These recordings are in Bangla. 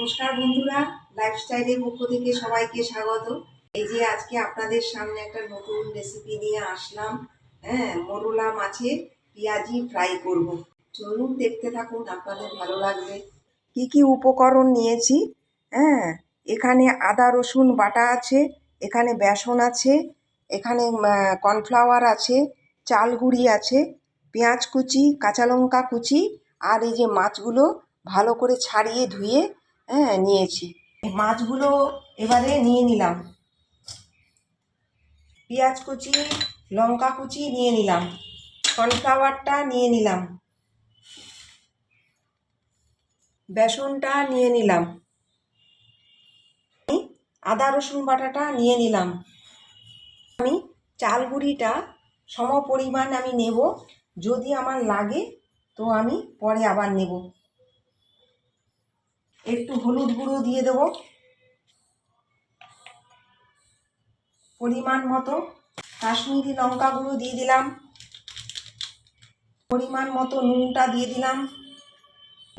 নমস্কার বন্ধুরা লাইফস্টাইলের পক্ষ থেকে সবাইকে স্বাগত। এই যে আজকে আপনাদের সামনে একটা নতুন রেসিপি নিয়ে আসলাম। হ্যাঁ মোরলা মাছের পেঁয়াজি ফ্রাই করব। চলুন দেখতে থাকুন, আপনাদের ভালো লাগবে। কি কি উপকরণ নিয়েছি? হ্যাঁ এখানে আদা, রসুন বাটা আছে, এখানে বেসন আছে, এখানে কর্নফ্লাওয়ার আছে, চাল গুঁড়ি আছে, পেঁয়াজ কুচি, কাঁচা লঙ্কা কুচি, আর এই যে মাছগুলো ভালো করে ছাড়িয়ে ধুয়ে হ্যাঁ নিয়েছি। মাছগুলো এবারে নিয়ে নিলাম। পেঁয়াজ কুচি, লঙ্কা কুচি নিয়ে নিলাম। কর্নফ্লাওয়ারটা নিয়ে নিলাম। বেসনটা নিয়ে নিলাম। আদা, রসুন বাটাটা নিয়ে নিলাম। আমি চাল গুঁড়িটা সম পরিমাণ আমি নেব। যদি আমার লাগে, তো আমি পরে আবার নেব। একটু হলুদ গুঁড়ো দিয়ে দেব। পরিমাণ মতো কাশ্মীরি লঙ্কা গুঁড়ো দিয়ে দিলাম। পরিমাণ মতো নুনটা দিয়ে দিলাম।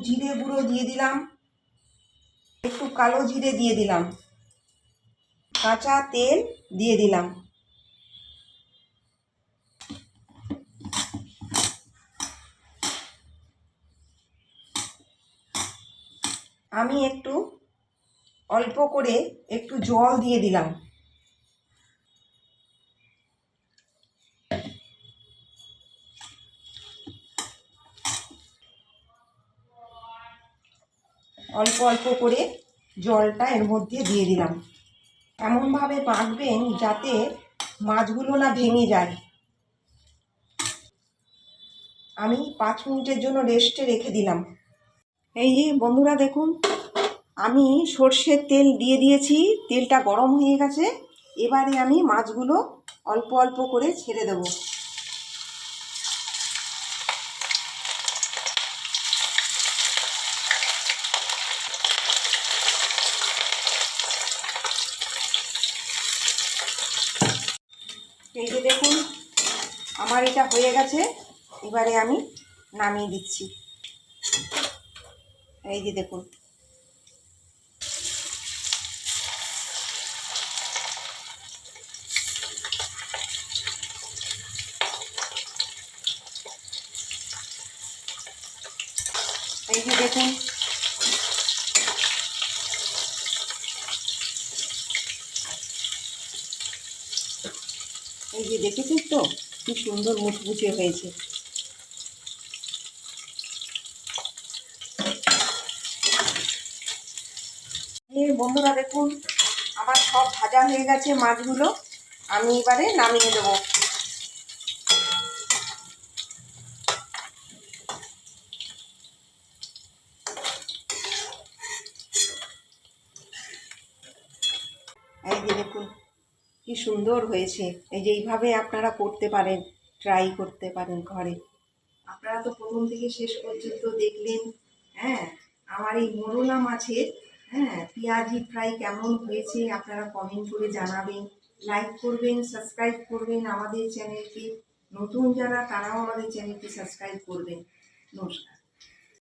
জিরে গুঁড়ো দিয়ে দিলাম। একটু কালো জিরে দিয়ে দিলাম। কাঁচা তেল দিয়ে দিলাম। আমি একটু অল্প করে একটু জল দিয়ে দিলাম। অল্প অল্প করে জলটা এর মধ্যে দিয়ে দিলাম। এমনভাবে বাঁধবেন যাতে মাছগুলো না ভেঙে যায়। আমি পাঁচ মিনিটের জন্য রেস্টে রেখে দিলাম। এই যে বন্ধুরা দেখুন, আমি সর্ষের তেল দিয়ে দিয়েছি, তেলটা গরম হয়ে গেছে। এবারে আমি মাছগুলো অল্প অল্প করে ছেড়ে দেব। এই যে দেখুন, আমার এটা হয়ে গেছে। এবারে আমি নামিয়ে দিচ্ছি। এই যে দেখুন। এই যে দেখুন। এই যে দেখেছিস তো? কি সুন্দর মুচমুচে হয়েছে। বন্ধুরা দেখুন, আমার সব ভাজা হয়ে গেছে মাছগুলো। আমি এবারে নামিয়ে দেবো এই যে দেখুন, কি সুন্দর হয়েছে। এই যে এইভাবে আপনারা করতে পারেন ট্রাই করতে পারেন ঘরে। আপনারা তো প্রথম থেকে শেষ পর্যন্ত দেখলেন হ্যাঁ? আমার এই মোরলা মাছের হ্যাঁ পেঁয়াজি ফ্রাই কেমন হয়েছে আপনারা কমেন্ট করে জানাবেন। লাইক করবেন সাবস্ক্রাইব করবেন আমাদের চ্যানেলকে নতুন যারা, তারাও আমাদের চ্যানেলটি সাবস্ক্রাইব করবেন। নমস্কার।